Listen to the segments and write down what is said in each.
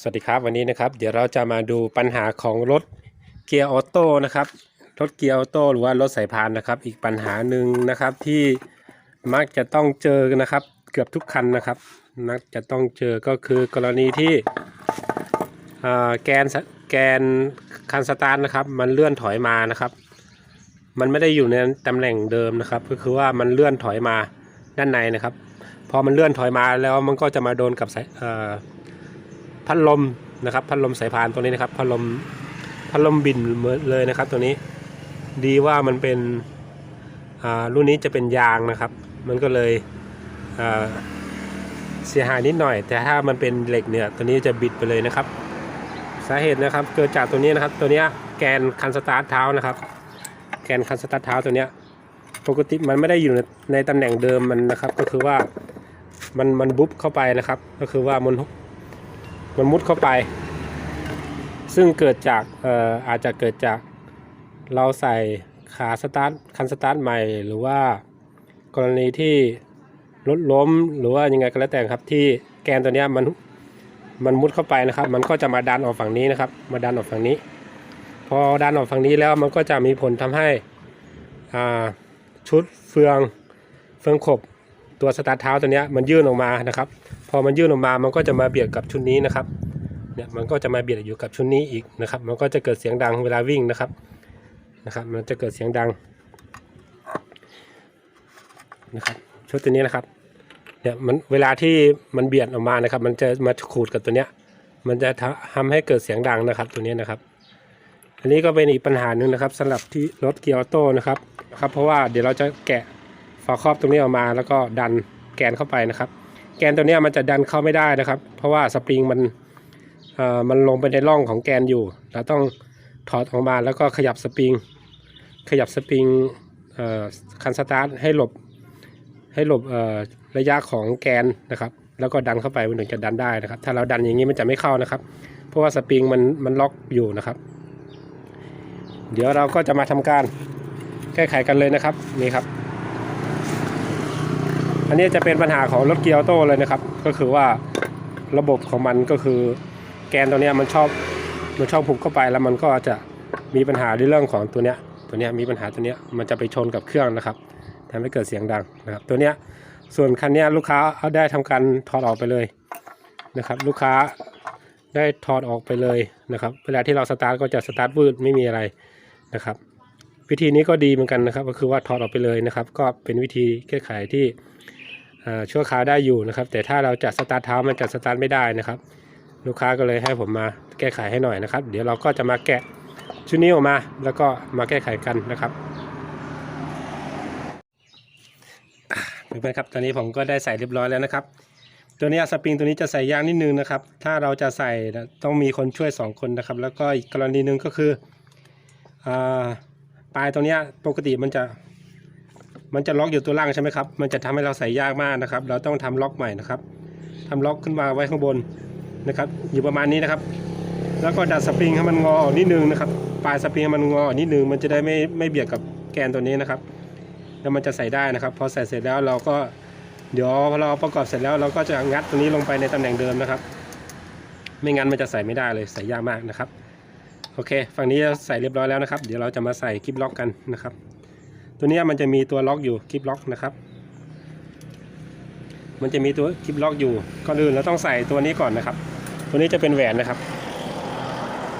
สวัสดีครับวันนี้นะครับ เดี๋ยวเราจะมาดูปัญหาของรถเกียร์ออโต้นะครับ รถเกียร์ออโต้หรือว่ารถสายพานนะครับ อีกปัญหาหนึ่งนะครับที่มักจะต้องเจอนะครับ เกือบทุกคันนะครับมักจะต้องเจอก็คือกรณีที่แกนสแกนคันสตาร์ทนะครับ มันเลื่อนถอยมานะครับ มันไม่ได้อยู่ในตำแหน่งเดิมนะครับ ก็คือว่ามันเลื่อนถอยมาด้านในนะครับ พอมันเลื่อนถอยมาแล้วมันก็จะมาโดนกับสาย พัดลมนะครับพัดลมสายพานตัวนี้นะครับพัดลมพัดลมบินเหมือนเลยนะครับ ตัวนี้ดีว่ามันเป็นอ่ารุ่นนี้จะเป็นยางนะครับ มันก็เลยเสียหายนิดหน่อย แต่ถ้ามันเป็นเหล็กเนี่ยตัวนี้จะบิดไปเลยนะครับ สาเหตุนะครับเกิดจากตัวนี้นะครับ ตัวนี้แกนคันสตาร์ทเท้านะครับ แกนคันสตาร์ทเท้าตัวนี้ปกติมันไม่ได้อยู่ในในตำแหน่งเดิมมันนะครับ ก็คือว่ามันมันบุ๊บเข้าไปนะครับ ก็คือว่ามัน มันมุดเข้าไป ซึ่งเกิดจากเอ่ออาจจะเกิดจากเราใส่ขาสตาร์ทคันสตาร์ทใหม่ หรือว่ากรณีที่รถล้มหรือว่ายังไงก็แล้วแต่ครับที่แกนตัวเนี้ยมันมันมุดเข้าไปนะครับ มันก็จะมาดันออกฝั่งนี้นะครับ มาดันออกฝั่งนี้ พอดันออกฝั่งนี้แล้วมันก็จะมีผลทำให้อ่าชุดเฟืองเฟืองขบตัวสตาร์ทเท้าตัวเนี้ยมันยื่นออกมานะครับ พอมันยื่นออกมามันก็จะมาเบียดกับชุดนี้นะครับเนี่ยมันก็จะมาเบียดอยู่กับชุดนี้อีกนะครับ มันก็จะเกิดเสียงดังเวลาวิ่งนะครับนะครับ มันจะเกิดเสียงดังนะครับชุดตัวนี้นะครับเนี่ยมันเวลาที่มันเบียดออกมานะครับ มันจะมาขูดกับตัวเนี้ย มันจะทำให้เกิดเสียงดังนะครับ ตัวนี้นะครับ อันนี้ก็เป็นอีกปัญหาหนึ่งนะครับสำหรับที่รถเกียร์ออโต้นะครับครับ เพราะว่าเดี๋ยวเราจะแกะฝาครอบตรงนี้ออกมา แล้วก็ดันแกนเข้าไปนะครับ กนตัวนี้มันจะดันเข้าไม่ได้นะครับ เพราะว่าสปริงมันเอ่อมันลงไปในร่องของแกนอยู่ เราต้องถอดออกมาแล้วก็ขยับสปริง ขยับสปริงเอ่อคันสตาร์ทให้หลบให้หลบเอ่อระยะของแกนนะครับ แล้วก็ดันเข้าไปมันถึงจะดันได้นะครับ ถ้าเราดันอย่างนี้มันจะไม่เข้านะครับ เพราะว่าสปริงมันมันล็อกอยู่นะครับ เดี๋ยวเราก็จะมาทำการแก้ไขกันเลยนะครับนี่ครับ อันนี้จะเป็นปัญหาของรถเกียร์ออโต้เลยนะครับ ก็คือว่าระบบของมันก็คือแกนตัวนี้มันชอบมันชอบผูกเข้าไปแล้วมันก็จะมีปัญหาในเรื่องของตัวเนี้ยตัวเนี้ยมีปัญหาตัวเนี้ยมันจะไปชนกับเครื่องนะครับทำให้เกิดเสียงดังนะครับตัวเนี้ยส่วนคันเนี้ยลูกค้าเอาได้ทำการถอดออกไปเลยนะครับ ลูกค้าได้ถอดออกไปเลยนะครับเวลาที่เราสตาร์ทก็จะสตาร์ทวืดไม่มีอะไรนะครับ วิธีนี้ก็ดีเหมือนกันนะครับ ก็คือว่าถอดออกไปเลยนะครับ ก็เป็นวิธีแก้ไขที่ ชั่วคราวได้อยู่นะครับ แต่ถ้าเราจะสตาร์ทเท้ามันจะสตาร์ทไม่ได้นะครับ ลูกค้าก็เลยให้ผมมาแก้ไขให้หน่อยนะครับ เดี๋ยวเราก็จะมาแกะชุดนี้ออกมา แล้วก็มาแก้ไขกันนะครับอะเพื่อนๆครับตอนนี้ผมก็ได้ใส่เรียบร้อยแล้วนะครับ ตัวนี้สปริงตัวนี้จะใส่ยางนิดนึงนะครับ ถ้าเราจะใส่ต้องมีคนช่วย 2 คนนะครับ แล้วก็อีกกรณีหนึ่งก็คืออปลายตัวเนี้ปกติมันจะ มันจะล็อกอยู่ตัวล่างใช่ไหมครับ มันจะทำให้เราใส่ยากมากนะครับ เราต้องทำล็อกใหม่นะครับทำล็อกขึ้นมาไว้ข้างบนนะครับ อยู่ประมาณนี้นะครับ แล้วก็ดัดสปริงให้มันงอออกนิดนึงนะครับ ปลายสปริงให้มันงอออกนิดนึง มันจะได้ไม่ไม่เบียดกับแกนตัวนี้นะครับ แล้วมันจะใส่ได้นะครับ พอใส่เสร็จแล้วเราก็ เดี๋ยวพอเราประกอบเสร็จแล้วเราก็จะงัดตัวนี้ลงไปในตำแหน่งเดิมนะครับ ไม่งั้นมันจะใส่ไม่ได้เลย ใส่ยากมากนะครับ โอเค ฝั่งนี้ใส่เรียบร้อยแล้วนะครับ เดี๋ยวเราจะมาใส่คลิปล็อกกันนะครับ ตัวนี้มันจะมีตัวล็อกอยู่คลิปล็อกนะครับ มันจะมีตัวคลิปล็อกอยู่ก่อนอื่นเราต้องใส่ตัวนี้ก่อนนะครับ ตัวนี้จะเป็นแหวนนะครับ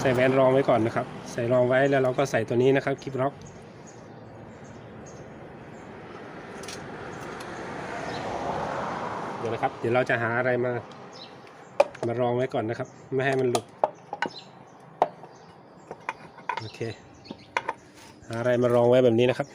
ใส่แหวนรองไว้ก่อนนะครับ ใส่รองไว้แล้วเราก็ใส่ตัวนี้นะครับคลิปล็อกเดี๋ยวนะครับ เดี๋ยวเราจะหาอะไรมามารองไว้ก่อนนะครับ ไม่ให้มันหลุดโอเคหาอะไรมารองไว้แบบนี้นะครับ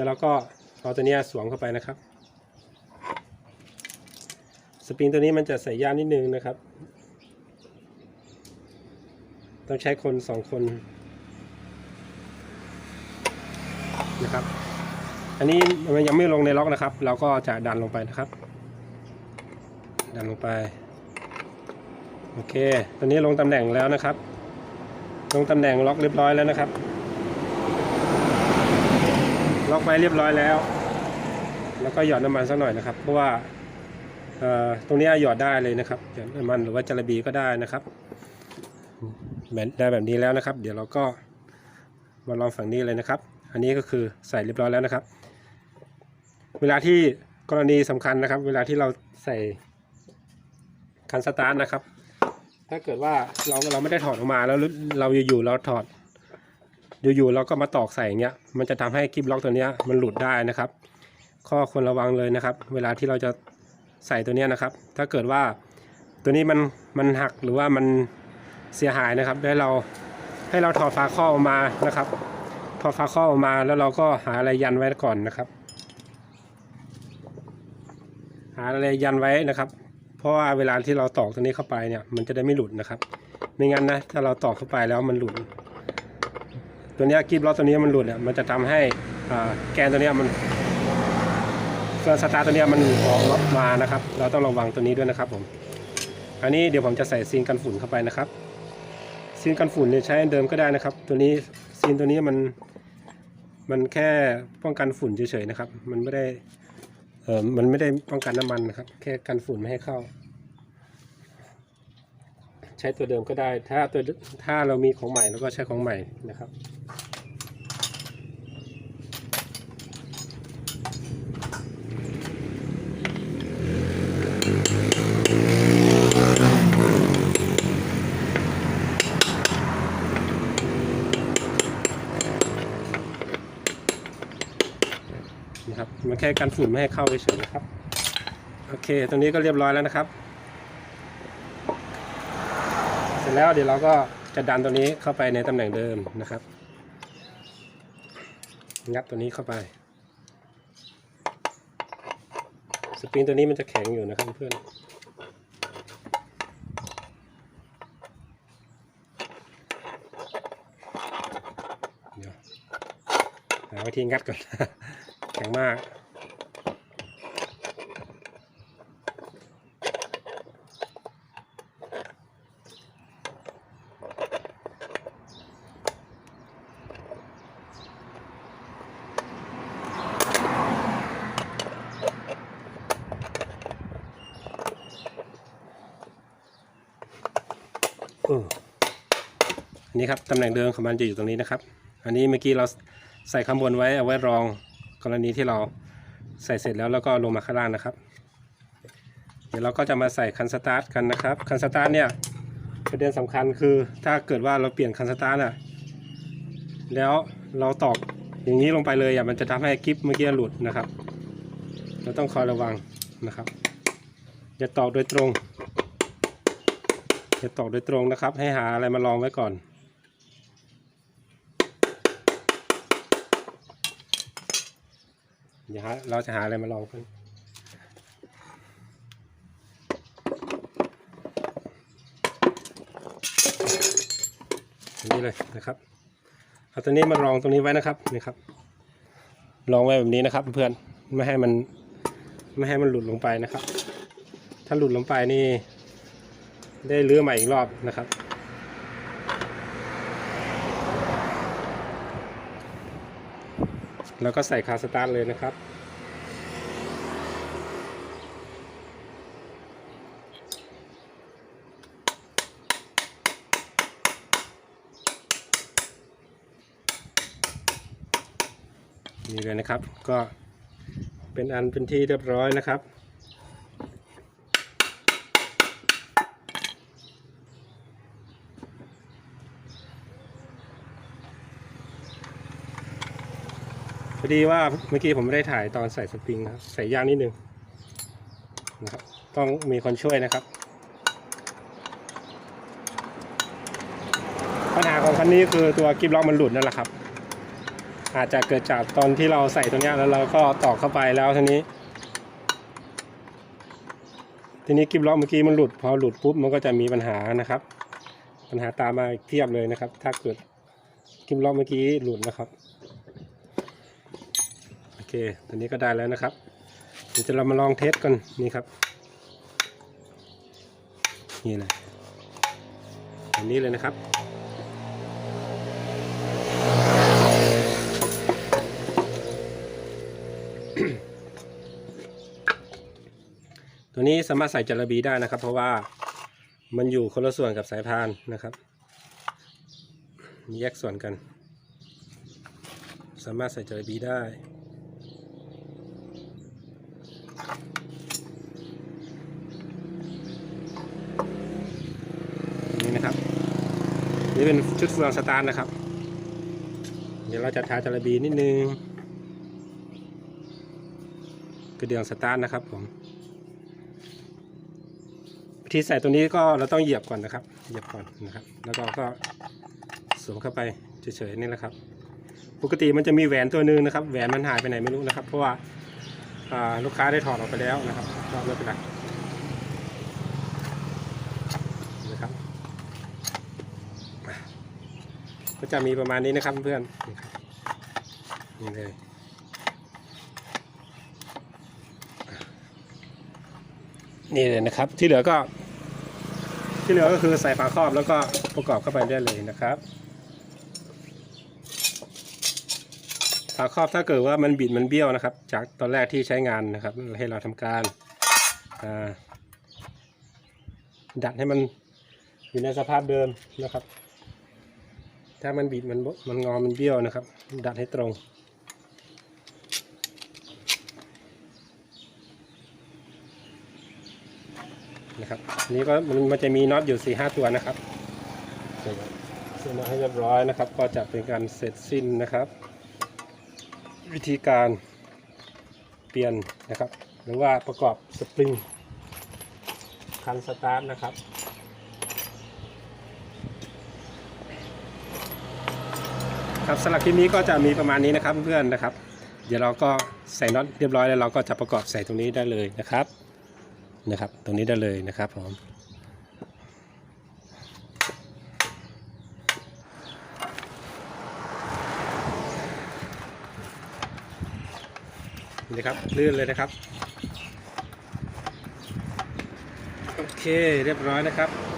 แล้วเราก็เอาตัวนี้สวมเข้าไปนะครับ สปริงตัวนี้มันจะใส่ยากนิดนึงนะครับ ต้องใช้คนสองคนนะครับ อันนี้มันยังไม่ลงในล็อกนะครับ เราก็จะดันลงไปนะครับ ดันลงไป โอเค ตอนนี้ลงตำแหน่งแล้วนะครับ ลงตำแหน่งล็อกเรียบร้อยแล้วนะครับ ล็อกไว้เรียบร้อยแล้ว แล้วก็หยอดน้ำมันสักหน่อยนะครับ เพราะว่าตรงนี้หยอดได้เลยนะครับหยอดน้ำมันหรือว่าจาระบีก็ได้นะครับแบบได้แบบนี้แล้วนะครับ เดี๋ยวเราก็มาลองฝั่งนี้เลยนะครับ อันนี้ก็คือใส่เรียบร้อยแล้วนะครับ เวลาที่กรณีสำคัญนะครับ เวลาที่เราใส่คันสตาร์ทนะครับ ถ้าเกิดว่าเราเราไม่ได้ถอดออกมาแล้วเราอยู่ๆเราถอด อยู่ๆเราก็มาตอกใส่อย่างเงี้ย มันจะทำให้กิฟล็อกตัวเนี้ยมันหลุดได้นะครับ ข้อควรระวังเลยนะครับ เวลาที่เราจะใส่ตัวเนี้ยนะครับ ถ้าเกิดว่าตัวนี้มันมันหักหรือว่ามันเสียหายนะครับ ได้เราให้เราถอดฝาข้อออกมานะครับ ถอดฝาข้อออกมาแล้วเราก็หาอะไรยันไว้ก่อนนะครับ หาอะไรยันไว้นะครับ เพราะว่าเวลาที่เราตอกตัวนี้เข้าไปเนี่ย มันจะได้ไม่หลุดนะครับ ไม่งั้นนะถ้าเราตอกเข้าไปแล้วมันหลุด ตัวนี้กิฟล็อกตัวนี้มันหลุดเนี่ยมันจะทำให้แกนตัวนี้มันเครื่องสตาร์ตัวนี้มันออกมานะครับ เราต้องระวังตัวนี้ด้วยนะครับผมอันนี้เดี๋ยวผมจะใส่ซีนกันฝุ่นเข้าไปนะครับซีนกันฝุ่นเนี่ยใช้เดิมก็ได้นะครับ ตัวนี้ซีนตัวนี้มันมันแค่ป้องกันฝุ่นเฉยๆนะครับ มันไม่ได้เออมันไม่ได้ป้องกันน้ำมันนะครับ แค่กันฝุ่นไม่ให้เข้า ใช้ตัวเดิมก็ได้ ถ้าตัวถ้าเรามีของใหม่เราก็ใช้ของใหม่นะครับนะครับมันแค่กันฝุ่นไม่ให้เข้าเฉยๆนะครับ โอเค ตรงนี้ก็เรียบร้อยแล้วนะครับ เส ร็จแล้วเดี๋ยวเราก็จะดันตัวนี้เข้าไปในตำแหน่งเดิมนะครับ งัดตัวนี้เข้าไป สปริงตัวนี้มันจะแข็งอยู่นะครับเพื่อนเดี๋ยวหาวิธีงัดก่อน แข็งมาก นนี้ครับตำแหน่งเดิมของมันจะอยู่ตรงนี้นะครับ อันนี้เมื่อกี้เราใส่ข้างบนไว้เอาไว้รองกรณีที่เราใส่เสร็จแล้วแล้วก็ลงมาข้างล่างนะครับ เดี๋ยวเราก็จะมาใส่คันสตาร์ทกันนะครับ คันสตาร์ทเนี่ยประเด็นสำคัญคือถ้าเกิดว่าเราเปลี่ยนคันสตาร์ทอะแล้วเราตอกอย่างนี้ลงไปเลยอะมันจะทำให้กิฟเมื่อกี้หลุดนะครับ เราต้องคอยระวังนะครับอย่าตอกโดยตรงอย่าตอกโดยตรงนะครับ ให้หาอะไรมาลองไว้ก่อน เดี๋ยวเราจะหาอะไรมาลองกันอันนี้เลยนะครับเอาตัวนี้มารองตรงนี้ไว้นะครับนี่ครับลองไว้แบบนี้นะครับ เพื่อนไม่ให้มันไม่ให้มันหลุดลงไปนะครับ ถ้าหลุดลงไปนี่ ได้เลื้อใหม่อีกรอบนะครับแล้วก็ใส่คาสตาร์ทเลยนะครับ นี่เลยนะครับ ก็เป็นอันเป็นที่เรียบร้อยนะครับ พอดีว่าเมื่อกี้ผมไม่ได้ถ่ายตอนใส่สปริงครับใส่ยางนิดนึงนะครับต้องมีคนช่วยนะครับ ปัญหาของคันนี้คือตัวกิฟล็อกมันหลุดนั่นแหละครับ อาจจะเกิดจากตอนที่เราใส่ตัวนี้แล้วเราก็ตอกเข้าไปแล้วทีนี้ ทีนี้กิฟล็อกเมื่อกี้มันหลุด พอหลุดปุ๊บมันก็จะมีปัญหานะครับ ปัญหาตามมาเพียบเลยนะครับ ถ้าเกิดกิฟล็อกเมื่อกี้หลุดนะครับโอเคตอนนี้ก็ได้แล้วนะครับเดี๋ยวจะเรามาลองเทสกันนี่ครับนี่เลยอันนี้เลยนะครับ ตัวนี้สามารถใส่จระบีได้นะครับ เพราะว่ามันอยู่คนละส่วนกับสายพานนะครับแยกส่วนกัน สามารถใส่จระบีได้นี่นะครับ นี่เป็นชุดเฟืองสตาร์นะครับ เดี๋ยวเราจะทาจระบีนิดนึงกระเดื่องสตาร์นะครับผม วิธีใส่ตัวนี้ก็เราต้องเหยียบก่อนนะครับ เหยียบก่อนนะครับ แล้วก็ก็สวมเข้าไปเฉยๆนี่แหละครับ ปกติมันจะมีแหวนตัวหนึงนะครับ แหวนมันหายไปไหนไม่รู้นะครับ เพราะว่าลูกค้าได้ถอดออกไปแล้วนะครับก็ไม่เป็นไรนะครับก็จะมีประมาณนี้นะครับเพื่อนนี่เลยนี่เลยนะครับที่เหลือก็ ที่เหลือก็คือใส่ฝาครอบแล้วก็ประกอบเข้าไปได้เลยนะครับฝาครอบถ้าเกิดว่ามันบิดมันเบี้ยวนะครับ จากตอนแรกที่ใช้งานนะครับ ให้เราทำการดัดให้มันอยู่ในสภาพเดิมนะครับ ถ้ามันบิดมันมันงอมันเบี้ยวนะครับ ดัดให้ตรง นะครับอันนี้ก็มันจะมีน็อตอยู่4ี่ห้าตัวนะครับเสร็จเสร็จให้เรียบร้อยนะครับ ก็จะเป็นการเสร็จสิ้นนะครับ วิธีการเปลี่ยนนะครับ หรือว่าประกอบสปริงคันสตาร์ทนะครับครับสำหรับคลิปนี้ก็จะมีประมาณนี้นะครับเพื่อนๆนะครับ เดี๋ยวเราก็ใส่น็อตเรียบร้อยแล้วเราก็จะประกอบใส่ตรงนี้ได้เลยนะครับ นะครับ ตรงนี้ได้เลยนะครับผมนี่ครับลื่นเลยนะครับ โอเคเรียบร้อยนะครับ